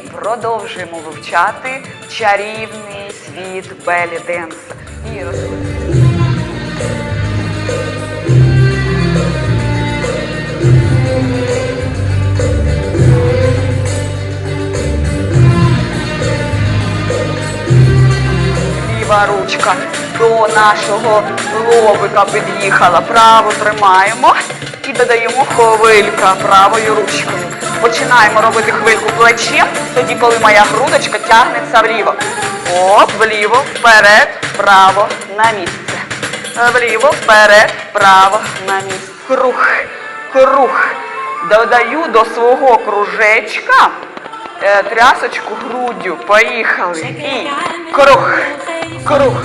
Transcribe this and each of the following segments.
продовжуємо вивчати чарівний світ белі денс. І Ліва ручка до нашого лобика під'їхала. Праву тримаємо і додаємо хвилька правою ручкою. Починаємо робити хвильку плечем, тоді, коли моя грудочка тягнеться вліво. Оп, вліво, вперед, вправо, на місце. Вліво, вперед, вправо, на місце. Круг, круг. Додаю до свого кружечка е, трясочку груддю. Поїхали. І круг, круг.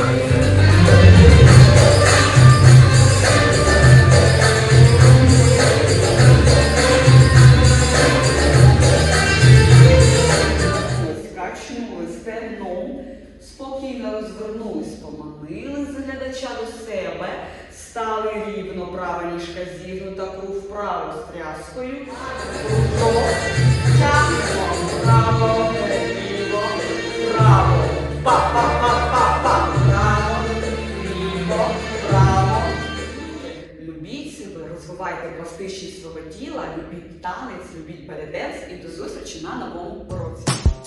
Глядача до себе, стали рівно, права ніжка зігнута, круг вправо з тряскою. Тягнемо, право, ліво, право, па-па-па-па-па, право, ліво, право. Любіть себе, розвивайте пластичність свого тіла, любіть танець, любіть переденс і до зустрічі на новому уроці.